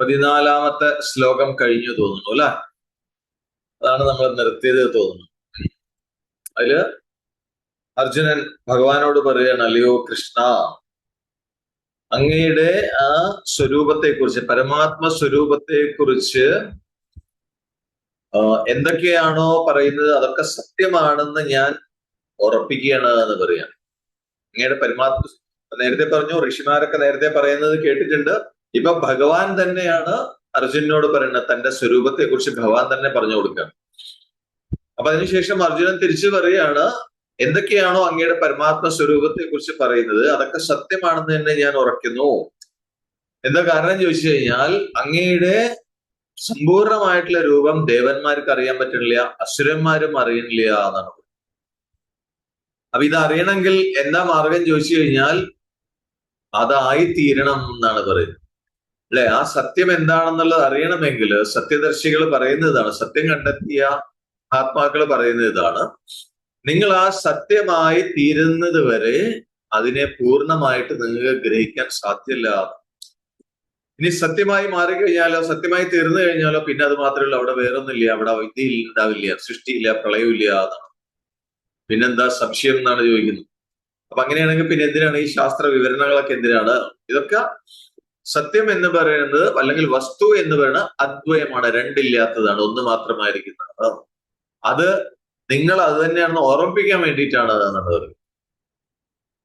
പതിനാലാമത്തെ ശ്ലോകം കഴിഞ്ഞു തോന്നുന്നു അല്ല? അതാണ് നമ്മൾ നിർത്തിയത് തോന്നുന്നു അതിൽ അർജുനൻ ഭഗവാനോട് പറയാണ് അല്ലയോ കൃഷ്ണ അങ്ങയുടെ ആ സ്വരൂപത്തെ കുറിച്ച് പരമാത്മ സ്വരൂപത്തെ കുറിച്ച് എന്തൊക്കെയാണോ പറയുന്നത് അതൊക്കെ സത്യമാണെന്ന് ഞാൻ ഉറപ്പിക്കുകയാണ് എന്ന് പറയാം. അങ്ങയുടെ പരമാത്മ നേരത്തെ പറഞ്ഞു ഋഷിമാരൊക്കെ നേരത്തെ പറയുന്നത് കേട്ടിട്ടുണ്ട്. ഇപ്പൊ ഭഗവാൻ തന്നെയാണ് അർജുനോട് പറയുന്നത് തന്റെ സ്വരൂപത്തെ കുറിച്ച് ഭഗവാൻ തന്നെ പറഞ്ഞു കൊടുക്കുക. അപ്പൊ അതിനുശേഷം അർജുനൻ തിരിച്ചു പറയാണ് എന്തൊക്കെയാണോ അങ്ങയുടെ പരമാത്മ സ്വരൂപത്തെ കുറിച്ച് പറയുന്നത് അതൊക്കെ സത്യമാണെന്ന് തന്നെ ഞാൻ ഉറക്കുന്നു എന്താ കാരണം ചോദിച്ചു കഴിഞ്ഞാൽ അങ്ങയുടെ സമ്പൂർണമായിട്ടുള്ള രൂപം ദേവന്മാർക്ക് അറിയാൻ പറ്റണില്ല അസുരന്മാരും അറിയണില്ല എന്നാണ്. അപ്പൊ ഇത് അറിയണമെങ്കിൽ എന്താ മാർഗം ചോദിച്ചു കഴിഞ്ഞാൽ അതായി തീരണം എന്നാണ് പറയുന്നത്. അല്ലെ? ആ സത്യം എന്താണെന്നുള്ളത് അറിയണമെങ്കിൽ സത്യദർശികൾ പറയുന്ന ഇതാണ്. സത്യം കണ്ടെത്തിയ ആത്മാക്കൾ പറയുന്ന ഇതാണ്. നിങ്ങൾ ആ സത്യമായി തീരുന്നത് വരെ അതിനെ പൂർണമായിട്ട് നിങ്ങൾക്ക് ഗ്രഹിക്കാൻ സാധ്യല്ല. ഇനി സത്യമായി മാറിക്കഴിഞ്ഞാലോ സത്യമായി തീർന്നു കഴിഞ്ഞാലോ പിന്നെ അത് മാത്രമല്ല അവിടെ വേറൊന്നുമില്ല അവിടെ വൈദ്യ ഉണ്ടാവില്ല സൃഷ്ടിയില്ല പ്രളയമില്ല എന്നാണ്. പിന്നെന്താ സംശയം എന്നാണ് ചോദിക്കുന്നത്. അപ്പൊ അങ്ങനെയാണെങ്കിൽ പിന്നെ എന്തിനാണ് ഈ ശാസ്ത്ര വിവരണങ്ങളൊക്കെ എന്തിനാണ്? ഇതൊക്കെ സത്യം എന്ന് പറയുന്നത് അല്ലെങ്കിൽ വസ്തു എന്ന് പറയുന്നത് അദ്വയമാണ് രണ്ടില്ലാത്തതാണ് ഒന്ന് മാത്രമായിരിക്കുന്നതാണ്. അത് നിങ്ങൾ അത് തന്നെയാണെന്ന് ഓർമ്മിപ്പിക്കാൻ വേണ്ടിയിട്ടാണ് അതെന്നാണ് പറയുന്നത്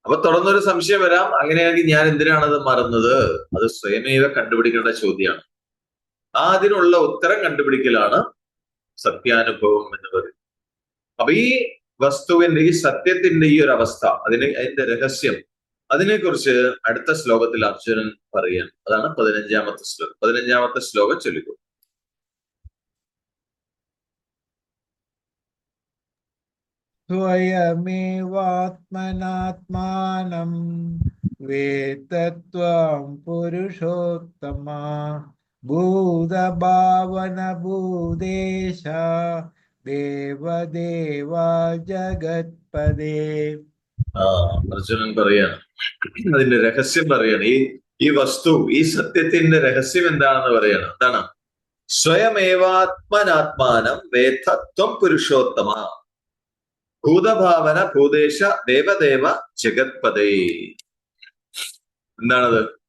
അപ്പൊ തുടർന്നൊരു സംശയം വരാം. അങ്ങനെയാണെങ്കിൽ ഞാൻ എന്തിനാണത് മറന്നത്? അത് സ്വയമേവ കണ്ടുപിടിക്കേണ്ട ചോദ്യമാണ്. ആ അതിനുള്ള ഉത്തരം കണ്ടുപിടിക്കലാണ് സത്യാനുഭവം എന്ന് പറയുന്നത്. അപ്പൊ ഈ വസ്തുവിന്റെ ഈ സത്യത്തിന്റെ ഈ ഒരു അവസ്ഥ അതിന് അതിന്റെ രഹസ്യം അതിനെക്കുറിച്ച് അടുത്ത ശ്ലോകത്തിൽ അർജുനൻ പറയുകയാണ് അതാണ് പതിനഞ്ചാമത്തെ ശ്ലോകം. പതിനഞ്ചാമത്തെ ശ്ലോകം ചൊല്ലിക്കോ. സ്വയമേവാത്മനാത്മാനം വേത്തത്വം പുരുഷോത്തമ ഭൂതഭാവന ഭൂദേശ ദേവദേവ ജഗത്പദേ അർജുനൻ പറയാണ്. അതിന്റെ രഹസ്യം പറയാണ്. ഈ ഈ വസ്തു ഈ സത്യത്തിന്റെ രഹസ്യം എന്താണെന്ന് പറയണം. എന്താണ്? സ്വയമേവാത്മനാത്മാനം വേദത്വം പുരുഷോത്തമ. ഭൂതഭാവന ഭൂതേശ ദേവദേവ ജഗത്പദേ എന്താണത്?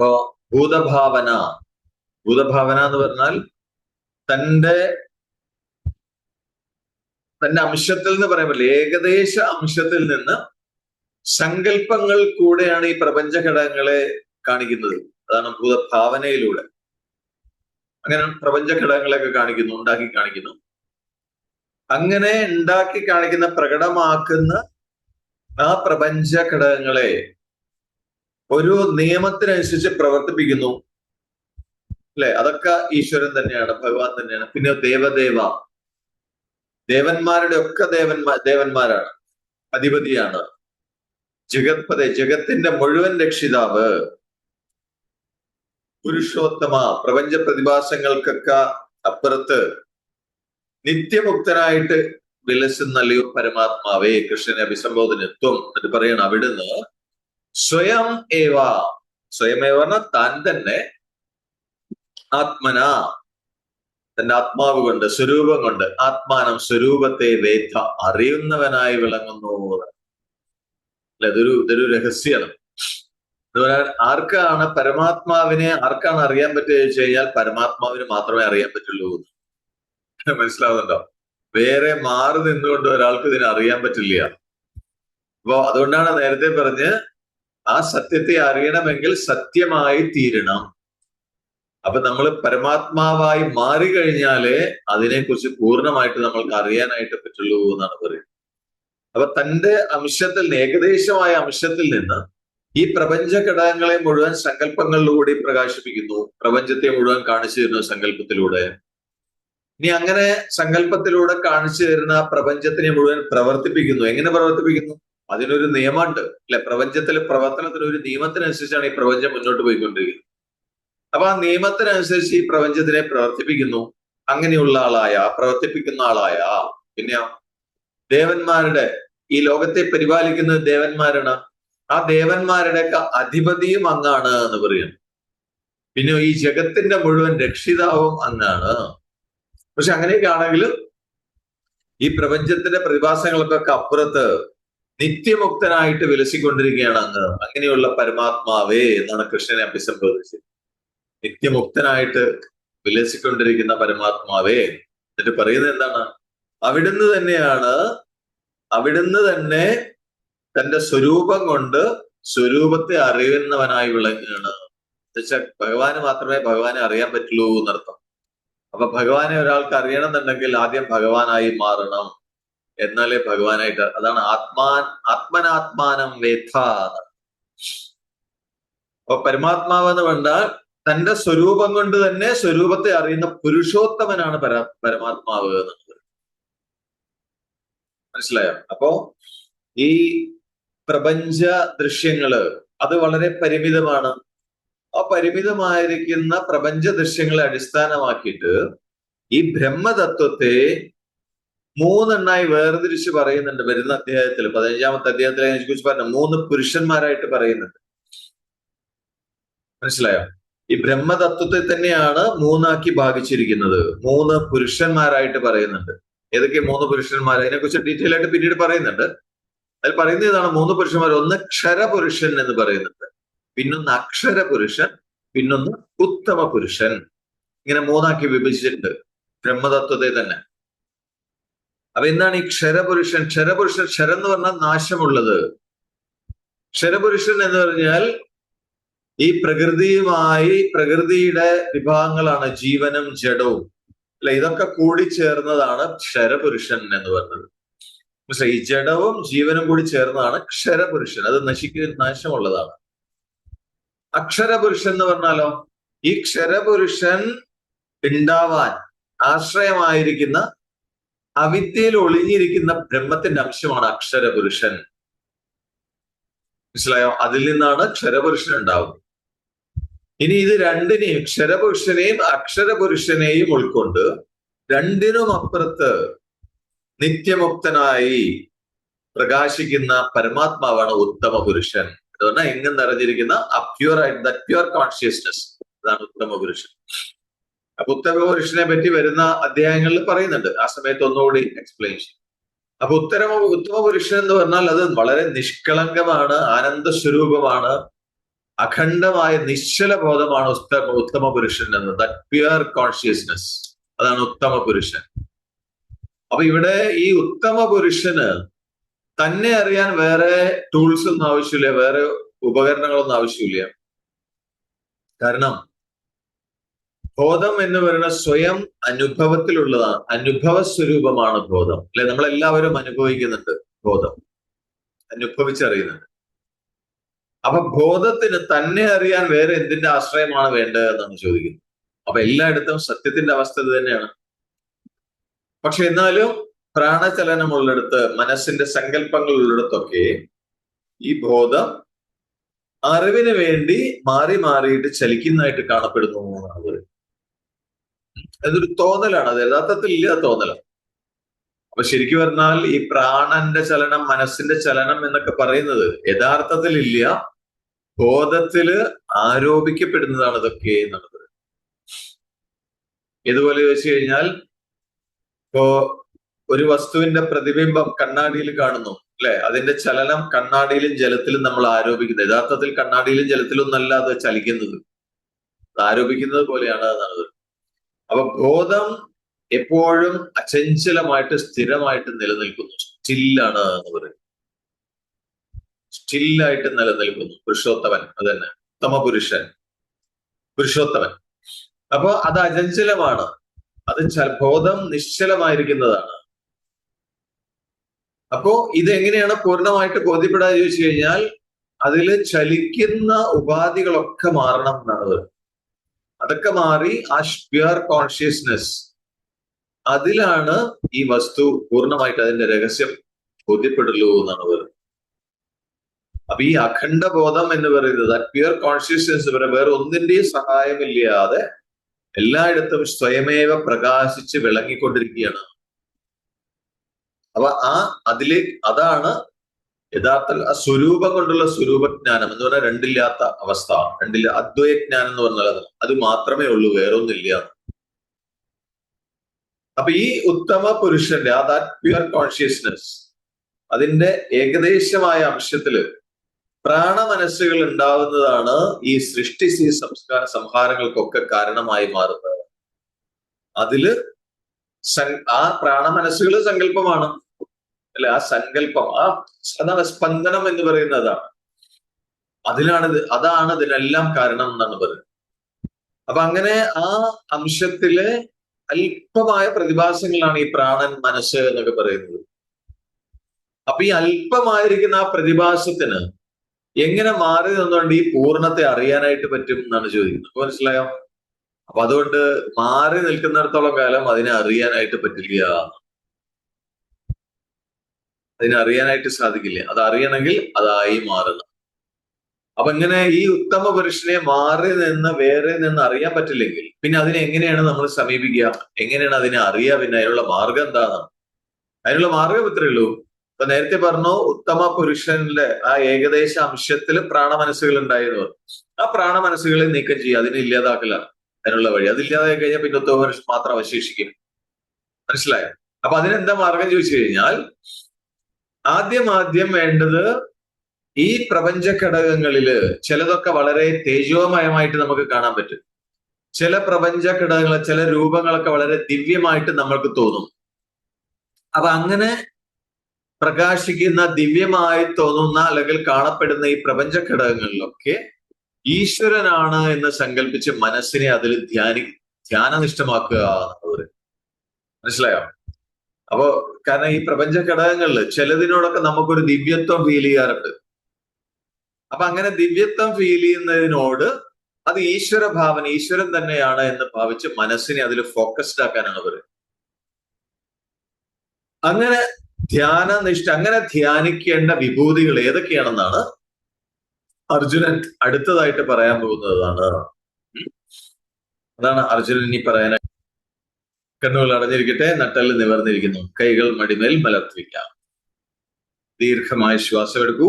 ഭൂതഭാവന. ഭൂതഭാവന എന്ന് പറഞ്ഞാൽ തന്റെ തന്റെ അംശത്തിൽ നിന്ന് പറ്റില്ല ഏകദേശ അംശത്തിൽ നിന്ന് സങ്കല്പങ്ങൾ കൂടെയാണ് ഈ പ്രപഞ്ച ഘടകങ്ങളെ കാണിക്കുന്നത്. അതാണ് ഭൂതഭാവനയിലൂടെ. അങ്ങനെ പ്രപഞ്ച ഘടകങ്ങളെയൊക്കെ കാണിക്കുന്നു ഉണ്ടാക്കി കാണിക്കുന്നു. അങ്ങനെ ഉണ്ടാക്കി കാണിക്കുന്ന പ്രകടമാക്കുന്ന ആ പ്രപഞ്ച ഘടകങ്ങളെ ഒരു നിയമത്തിനനുസരിച്ച് പ്രവർത്തിപ്പിക്കുന്നു. അല്ലെ? അതൊക്കെ ഈശ്വരൻ തന്നെയാണ് ഭഗവാൻ തന്നെയാണ്. പിന്നെ ദേവദേവ. ദേവന്മാരുടെ ഒക്കെ ദേവന്മാ ദേവന്മാരാണ്. അധിപതിയാണ്. ജഗത്പതെ ജഗത്തിന്റെ മുഴുവൻ രക്ഷിതാവ്. പുരുഷോത്തമ പ്രപഞ്ച പ്രതിഭാസങ്ങൾക്കൊക്കെ അപ്പുറത്ത് നിത്യമുക്തനായിട്ട് വിലസുന്നല്ലയോ പരമാത്മാവേ കൃഷ്ണനെ അഭിസംബോധന എത്തും എന്നിട്ട് പറയണം അവിടുന്ന്. സ്വയം ഏവ സ്വയമേവ താൻ തന്നെ ആത്മന. തന്റെ ആത്മാവ് കൊണ്ട് സ്വരൂപം കൊണ്ട് ആത്മാനം സ്വരൂപത്തെ വേദ അറിയുന്നവനായി വിളങ്ങുന്നു അല്ലെ? ഇതൊരു ഇതൊരു രഹസ്യമാണ് എന്ന് പറയാൻ ആർക്കാണ് പരമാത്മാവിനെ ആർക്കാണ് അറിയാൻ പറ്റുക ചോദിച്ചു കഴിഞ്ഞാൽ പരമാത്മാവിന് മാത്രമേ അറിയാൻ പറ്റുള്ളൂ മനസ്സിലാവുന്നുണ്ടോ? വേറെ മാറി നിന്നുകൊണ്ട് ഒരാൾക്ക് ഇതിനെ അറിയാൻ പറ്റില്ല. അപ്പോ അതുകൊണ്ടാണ് നേരത്തെ പറഞ്ഞ് ആ സത്യത്തെ അറിയണമെങ്കിൽ സത്യമായി തീരണം. അപ്പൊ നമ്മൾ പരമാത്മാവായി മാറിക്കഴിഞ്ഞാലേ അതിനെക്കുറിച്ച് പൂർണമായിട്ട് നമ്മൾക്ക് അറിയാനായിട്ട് പറ്റുള്ളൂ എന്നാണ് പറയുന്നത്. അപ്പൊ തന്റെ അംശത്തിൽ ഏകദേശമായ അംശത്തിൽ നിന്ന് ഈ പ്രപഞ്ച ഘടകങ്ങളെ മുഴുവൻ സങ്കല്പങ്ങളിലൂടെ പ്രകാശിപ്പിക്കുന്നു. പ്രപഞ്ചത്തെ മുഴുവൻ കാണിച്ചു തരുന്നു സങ്കല്പത്തിലൂടെ. ഇനി അങ്ങനെ സങ്കല്പത്തിലൂടെ കാണിച്ചു തരുന്ന പ്രപഞ്ചത്തിനെ മുഴുവൻ പ്രവർത്തിപ്പിക്കുന്നു. എങ്ങനെ പ്രവർത്തിപ്പിക്കുന്നു? അതിനൊരു നിയമമുണ്ട്. അല്ലെ പ്രപഞ്ചത്തിലെ പ്രവർത്തനത്തിന് ഒരു നിയമത്തിനനുസരിച്ചാണ് ഈ പ്രപഞ്ചം മുന്നോട്ട് പോയിക്കൊണ്ടിരിക്കുന്നത്. അപ്പൊ ആ നിയമത്തിനനുസരിച്ച് ഈ പ്രപഞ്ചത്തിനെ പ്രവർത്തിപ്പിക്കുന്നു. അങ്ങനെയുള്ള ആളായ പ്രവർത്തിപ്പിക്കുന്ന ആളായ പിന്നെ ദേവന്മാരുടെ ഈ ലോകത്തെ പരിപാലിക്കുന്ന ദേവന്മാരാണ്. ആ ദേവന്മാരുടെ ഒക്കെ അധിപതിയും അങ്ങാണ് എന്ന് പറയുന്നു. പിന്നെ ഈ ജഗത്തിന്റെ മുഴുവൻ രക്ഷിതാവും അങ്ങാണ്. പക്ഷെ അങ്ങനെയൊക്കെ ആണെങ്കിലും ഈ പ്രപഞ്ചത്തിന്റെ പ്രതിഭാസങ്ങൾക്കൊക്കെ അപ്പുറത്ത് നിത്യമുക്തനായിട്ട് വിലസിക്കൊണ്ടിരിക്കുകയാണ് അങ്ങ്. അങ്ങനെയുള്ള പരമാത്മാവേ എന്നാണ് കൃഷ്ണനെ അഭിസംബോധിച്ചത് നിത്യമുക്തനായിട്ട് വിലസിക്കൊണ്ടിരിക്കുന്ന പരമാത്മാവേ എന്നിട്ട് പറയുന്നത് എന്താണ്? അവിടുന്ന് തന്നെയാണ് അവിടുന്ന് തന്നെ തന്റെ സ്വരൂപം കൊണ്ട് സ്വരൂപത്തെ അറിയുന്നവനായി വിളങ്ങുകയാണ്. എന്നുവെച്ചാൽ ഭഗവാന് മാത്രമേ ഭഗവാനെ അറിയാൻ പറ്റുള്ളൂ എന്നർത്ഥം. അപ്പൊ ഭഗവാനെ ഒരാൾക്ക് അറിയണം എന്നുണ്ടെങ്കിൽ ആദ്യം ഭഗവാനായി മാറണം. എന്നാലേ ഭഗവാനായിട്ട് അതാണ് ആത്മാൻ ആത്മനാത്മാനം വേഥ അപ്പൊ പരമാത്മാവ് എന്ന് പറഞ്ഞാൽ തന്റെ സ്വരൂപം കൊണ്ട് തന്നെ സ്വരൂപത്തെ അറിയുന്ന പുരുഷോത്തമനാണ് പര പരമാത്മാവ് എന്നുള്ളത് മനസ്സിലായോ? അപ്പോ ഈ പ്രപഞ്ച ദൃശ്യങ്ങൾ അത് വളരെ പരിമിതമാണ്. ആ പരിമിതമായിരിക്കുന്ന പ്രപഞ്ച ദൃശ്യങ്ങളെ അടിസ്ഥാനമാക്കിയിട്ട് ഈ ബ്രഹ്മതത്വത്തെ മൂന്നെണ്ണായി വേർതിരിച്ച് പറയുന്നുണ്ട്. വരുന്ന അധ്യായത്തിൽ പതിനഞ്ചാമത്തെ അധ്യായത്തിൽ അതിനെ പറഞ്ഞു മൂന്ന് പുരുഷന്മാരായിട്ട് പറയുന്നുണ്ട്. മനസ്സിലായോ? ഈ ബ്രഹ്മതത്വത്തെ തന്നെയാണ് മൂന്നാക്കി ഭാഗിച്ചിരിക്കുന്നത്. മൂന്ന് പുരുഷന്മാരായിട്ട് പറയുന്നുണ്ട്. ഏതൊക്കെ മൂന്ന് പുരുഷന്മാർ അതിനെക്കുറിച്ച് ഡീറ്റെയിൽ ആയിട്ട് പിന്നീട് പറയുന്നുണ്ട്. അതിൽ പറയുന്ന ഇതാണ് മൂന്ന് പുരുഷന്മാർ ഒന്ന് ക്ഷരപുരുഷൻ എന്ന് പറയുന്നുണ്ട്. പിന്നൊന്ന് അക്ഷര പുരുഷൻ പിന്നൊന്ന് ഉത്തമ പുരുഷൻ ഇങ്ങനെ മൂന്നാക്കി വിഭജിച്ചിട്ടുണ്ട് ബ്രഹ്മതത്വത്തെ തന്നെ. അപ്പൊ എന്താണ് ഈ ക്ഷരപുരുഷൻ? ക്ഷരപുരുഷൻ ക്ഷരം എന്ന് പറഞ്ഞാൽ നാശമുള്ളത്. ക്ഷരപുരുഷൻ എന്ന് പറഞ്ഞാൽ ഈ പ്രകൃതിയുമായി പ്രകൃതിയുടെ വിഭാഗങ്ങളാണ് ജീവനും ജഡവും. അല്ലെ? ഇതൊക്കെ കൂടി ചേർന്നതാണ് ക്ഷരപുരുഷൻ എന്ന് പറഞ്ഞത്. മനസ്സിലായി? ഈ ജഡവും ജീവനും കൂടി ചേർന്നതാണ് ക്ഷരപുരുഷൻ. അത് നശിക്ക നാശമുള്ളതാണ്. അക്ഷരപുരുഷൻ എന്ന് പറഞ്ഞാലോ? ഈ ക്ഷരപുരുഷൻ ഉണ്ടാവാൻ ആശ്രയമായിരിക്കുന്ന അവിദ്യയിൽ ഒളിഞ്ഞിരിക്കുന്ന ബ്രഹ്മത്തിന്റെ അംശമാണ് അക്ഷരപുരുഷൻ. മനസ്സിലായോ? അതിൽ നിന്നാണ് ക്ഷരപുരുഷൻ ഉണ്ടാവുന്നത്. ഇനി ഇത് രണ്ടിനെയും ക്ഷരപുരുഷനെയും അക്ഷരപുരുഷനെയും ഉൾക്കൊണ്ട് രണ്ടിനും അപ്പുറത്ത് നിത്യമുക്തനായി പ്രകാശിക്കുന്ന പരമാത്മാവാണ് ഉത്തമ പുരുഷൻ. അതുകൊണ്ട് എങ്ങും നിറഞ്ഞിരിക്കുന്ന അപ്യൂർ ആയിട്ട് ദ പ്യൂർ കോൺഷ്യസ്നസ് അതാണ് ഉത്തമ പുരുഷൻ. അപ്പൊ ഉത്തമ പുരുഷനെ പറ്റി വരുന്ന അധ്യായങ്ങളിൽ പറയുന്നുണ്ട്. ആ സമയത്ത് ഒന്നുകൂടി എക്സ്പ്ലെയിൻ ചെയ്യും. അപ്പൊ ഉത്തരമ ഉത്തമ പുരുഷൻ എന്ന് പറഞ്ഞാൽ അത് വളരെ നിഷ്കളങ്കമാണ് ആനന്ദ സ്വരൂപമാണ് അഖണ്ഡമായ നിശ്ചല ബോധമാണ് ഉത്തമ ഉത്തമ പുരുഷൻ എന്ന് ദറ്റ് പ്യുവർ കോൺഷ്യസ്നസ് അതാണ് ഉത്തമ പുരുഷൻ. അപ്പൊ ഇവിടെ ഈ ഉത്തമ പുരുഷന് തന്നെ അറിയാൻ വേറെ ടൂൾസ് ഒന്നും ആവശ്യമില്ല വേറെ ഉപകരണങ്ങളൊന്നും ആവശ്യമില്ല. കാരണം ബോധം എന്ന് പറയുന്ന സ്വയം അനുഭവത്തിലുള്ളതാണ് അനുഭവ സ്വരൂപമാണ് ബോധം. അല്ലെ? നമ്മളെല്ലാവരും അനുഭവിക്കുന്നുണ്ട് ബോധം. അനുഭവിച്ചറിയുന്നുണ്ട്. അപ്പൊ ബോധത്തിന് തന്നെ അറിയാൻ വേറെ എന്തിന്റെ ആശ്രയമാണ് വേണ്ടത് എന്നാണ് ചോദിക്കുന്നത്. അപ്പൊ എല്ലായിടത്തും സത്യത്തിന്റെ അവസ്ഥ ഇത് തന്നെയാണ്. പക്ഷെ എന്നാലും പ്രാണചലനമുള്ളിടത്ത് മനസ്സിന്റെ സങ്കല്പങ്ങൾ ഉള്ളിടത്തൊക്കെ ഈ ബോധം അറിവിന് വേണ്ടി മാറി മാറിയിട്ട് ചലിക്കുന്നതായിട്ട് കാണപ്പെടുന്നു എന്നാണ് അതൊരു തോന്നലാണ്. അത് യഥാർത്ഥത്തിൽ ഇല്ല തോന്നലാണ്. അപ്പൊ ശരിക്കും പറഞ്ഞാൽ ഈ പ്രാണന്റെ ചലനം മനസ്സിന്റെ ചലനം എന്നൊക്കെ പറയുന്നത് യഥാർത്ഥത്തിൽ ഇല്ല. ബോധത്തിൽ ആരോപിക്കപ്പെടുന്നതാണ് ഇതൊക്കെ എന്നുള്ളത്. ഇതുപോലെ ചോദിച്ചു കഴിഞ്ഞാൽ ഇപ്പോ ഒരു വസ്തുവിന്റെ പ്രതിബിംബം കണ്ണാടിയിൽ കാണുന്നു അല്ലെ? അതിന്റെ ചലനം കണ്ണാടിയിലും ജലത്തിലും നമ്മൾ ആരോപിക്കുന്നത്. യഥാർത്ഥത്തിൽ കണ്ണാടിയിലും ജലത്തിലും ഒന്നല്ല അത് ചലിക്കുന്നത്. ആരോപിക്കുന്നത് പോലെയാണ് എന്നുള്ളത് അപ്പൊ ബോധം എപ്പോഴും അചഞ്ചലമായിട്ട് സ്ഥിരമായിട്ട് നിലനിൽക്കുന്നു. സ്റ്റില്ലാണ് എന്ന് പറയും സ്റ്റില്ലായിട്ട് നിലനിൽക്കുന്നു. പുരുഷോത്തമൻ അത് തന്നെ തമപുരുഷൻ പുരുഷൻ പുരുഷോത്തമൻ. അപ്പൊ അത് അചഞ്ചലമാണ്. അത് ബോധം നിശ്ചലമായിരിക്കുന്നതാണ്. അപ്പോ ഇതെങ്ങനെയാണ് പൂർണമായിട്ട് ബോധ്യപ്പെടാതെ ചോദിച്ചു കഴിഞ്ഞാൽ അതിൽ ചലിക്കുന്ന ഉപാധികളൊക്കെ മാറണം എന്നാണ് അതൊക്കെ മാറി ആ പ്യുവർ കോൺഷ്യസ്നെസ് അതിലാണ് ഈ വസ്തു പൂർണമായിട്ട് അതിന്റെ രഹസ്യം ബോധ്യപ്പെടുള്ളൂ എന്നാണ് പറയുന്നത് അപ്പൊ ഈ അഖണ്ഡ ബോധം എന്ന് പറയുന്നത് പ്യുവർ കോൺഷ്യസ്നെസ് വേറെ ഒന്നിന്റെയും സഹായമില്ലാതെ എല്ലായിടത്തും സ്വയമേവ പ്രകാശിച്ച് വിളങ്ങിക്കൊണ്ടിരിക്കുകയാണ്. അപ്പൊ ആ അതിലേക്ക് അതാണ് യഥാർത്ഥ സ്വരൂപം കൊണ്ടുള്ള സ്വരൂപജ്ഞാനം എന്ന് പറഞ്ഞാൽ രണ്ടില്ലാത്ത അവസ്ഥ രണ്ടില്ല അദ്വൈജ്ഞാനം എന്ന് പറഞ്ഞാൽ അത് മാത്രമേ ഉള്ളൂ വേറൊന്നില്ല അപ്പൊ ഈ ഉത്തമ പുരുഷന്റെ ആ ദാറ്റ് പ്യുവർ കോൺഷ്യസ്നെസ് അതിന്റെ ഏകദേശമായ അംശത്തിൽ പ്രാണമനസ്സുകൾ ഉണ്ടാവുന്നതാണ് ഈ സൃഷ്ടി ഈ സംസ്കാര സംഹാരങ്ങൾക്കൊക്കെ കാരണമായി മാറുന്നത്. അതിൽ ആ പ്രാണമനസ്സുകൾ സങ്കല്പമാണ്. അല്ല ആ സങ്കല്പം ആ അതാണ് സ്പന്ദനം എന്ന് പറയുന്നതാണ് അതിലാണ് ഇത് അതാണ് ഇതിനെല്ലാം കാരണം എന്നാണ് പറയുന്നത്. അപ്പൊ അങ്ങനെ ആ അംശത്തിലെ അല്പമായ പ്രതിഭാസങ്ങളാണ് ഈ പ്രാണൻ മനസ്സ് എന്നൊക്കെ പറയുന്നത്. അപ്പൊ ഈ അല്പമായിരിക്കുന്ന ആ പ്രതിഭാസത്തിന് എങ്ങനെ മാറി നിന്നുകൊണ്ട് ഈ പൂർണത്തെ അറിയാനായിട്ട് പറ്റും എന്നാണ് ചോദിക്കുന്നത്. അപ്പൊ മനസ്സിലായോ? അപ്പൊ അതുകൊണ്ട് മാറി നിൽക്കുന്നിടത്തോളം കാലം അതിനെ അറിയാനായിട്ട് പറ്റില്ല. അതിനെ അറിയാനായിട്ട് സാധിക്കില്ല. അത് അറിയണമെങ്കിൽ അതായി മാറുന്നു. അപ്പൊ ഇങ്ങനെ ഈ ഉത്തമ പുരുഷനെ മാറി നിന്ന് വേറെ നിന്ന് അറിയാൻ പറ്റില്ലെങ്കിൽ പിന്നെ അതിനെ എങ്ങനെയാണ് നമ്മൾ സമീപിക്കുക? എങ്ങനെയാണ് അതിനെ അറിയുക? പിന്നെ അതിനുള്ള മാർഗം എന്താണ്? അതിനുള്ള മാർഗം ഇത്രയേ ഉള്ളൂ. ഇപ്പൊ നേരത്തെ പറഞ്ഞു ഉത്തമ പുരുഷന്റെ ആ ഏകദേശ അംശത്തിൽ പ്രാണമനസ്സുകൾ ഉണ്ടായിരുന്നു. ആ പ്രാണമനസ്സുകളെ നീക്കം ചെയ്യുക അതിനെ ഇല്ലാതാക്കലാണ് അതിനുള്ള വഴി. അതില്ലാതായി കഴിഞ്ഞാൽ പിന്നെ ഉത്തമ പുരുഷൻ മാത്രം അവശേഷിക്കും. മനസ്സിലായോ? അപ്പൊ അതിനെന്താ മാർഗം ചോദിച്ചു കഴിഞ്ഞാൽ ആദ്യം ആദ്യം വേണ്ടത് ഈ പ്രപഞ്ച ഘടകങ്ങളിൽ ചിലതൊക്കെ വളരെ തേജോമയമായിട്ട് നമുക്ക് കാണാൻ പറ്റും. ചില പ്രപഞ്ച ഘടകങ്ങൾ ചില രൂപങ്ങളൊക്കെ വളരെ ദിവ്യമായിട്ട് നമ്മൾക്ക് തോന്നും. അപ്പൊ അങ്ങനെ പ്രകാശിക്കുന്ന ദിവ്യമായി തോന്നുന്ന അല്ലെങ്കിൽ കാണപ്പെടുന്ന ഈ പ്രപഞ്ച ഘടകങ്ങളിലൊക്കെ ഈശ്വരനാണ് എന്ന് സങ്കല്പിച്ച് മനസ്സിനെ അതിൽ ധ്യാനി ധ്യാനനിഷ്ഠമാക്കുക എന്നുള്ളത്. മനസ്സിലായോ? അപ്പോ കാരണം ഈ പ്രപഞ്ച ഘടകങ്ങളിൽ ചിലതിനോടൊക്കെ നമുക്കൊരു ദിവ്യത്വം ഫീൽ ചെയ്യാറുണ്ട്. അപ്പൊ അങ്ങനെ ദിവ്യത്വം ഫീൽ ചെയ്യുന്നതിനോട് അത് ഈശ്വര ഭാവന ഈശ്വരൻ തന്നെയാണ് എന്ന് ഭാവിച്ച് മനസ്സിനെ അതിൽ ഫോക്കസ്ഡ് ആക്കാനാണ് പറയുന്നത് അങ്ങനെ ധ്യാന നിഷ്ഠ അങ്ങനെ ധ്യാനിക്കേണ്ട വിഭൂതികൾ ഏതൊക്കെയാണെന്നാണ് അർജുനൻ അടുത്തതായിട്ട് പറയാൻ പോകുന്നതാണ്. അതാണ് അർജുനൻ ഇനി പറയാനായി കണ്ണുകൾ അടഞ്ഞിരിക്കട്ടെ നട്ടൽ നിവർന്നിരിക്കുന്നു കൈകൾ മടിമേൽ മലർത്തിരിക്കാം. ദീർഘമായ ശ്വാസം എടുക്കൂ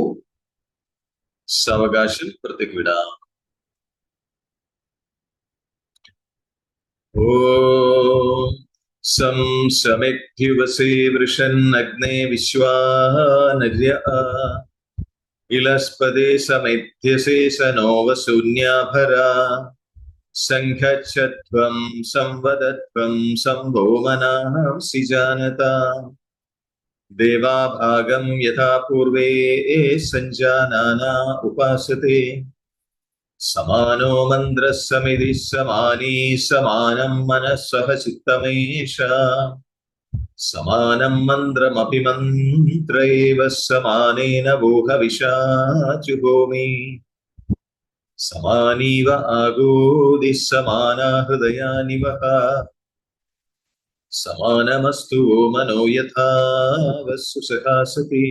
സാവകാശം പുറത്തേക്ക് വിടാം. ഓം സം സമിത്യുവസേ വൃഷന്നഗ്നേ വിശ്വാനര്യ. ഇളസ്പദേ സമിത്യശേഷനോവശൂന്യാഭര സംഘച്ഛത്വം സംവദത്വം സംഭോമനാംസി ജാനത ദേവാഭാഗം യഥാ പൂർവേ സഞ്ജാനാന ഉപാസത്തെ. സമാനോ മന്ത്രസമിതി സമാനീ സമാനം മനസ്സഹ ചിത്തമേഷ. സമാനം മന്ത്രമപി മന്ത്രൈവ സമാനേന വോഹവിശാചുഭൂമി സമാനീവ ആഗോദി സമാനാ ഹൃദയാനിവ സമാനമസ്തു മനോ യഥാവസ്തു സഹാസതി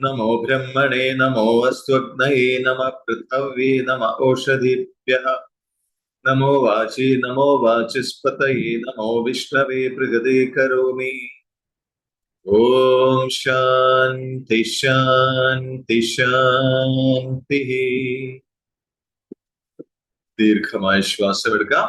നമോ ബ്രഹ്മണേ നമോ അസ്ത്വഗ്നയേ നമ പൃഥവ്യേ നമ ഓഷധിഭ്യ നമോ വാചി നമോ വാചസ്പതയേ നമോ വിഷ്ണവേ ബൃഹദേ കരോമി ഓം ശാന്തി ശാന്തി ശാന്തി ദീർഘമായ ശ്വാസം എടുക്കാം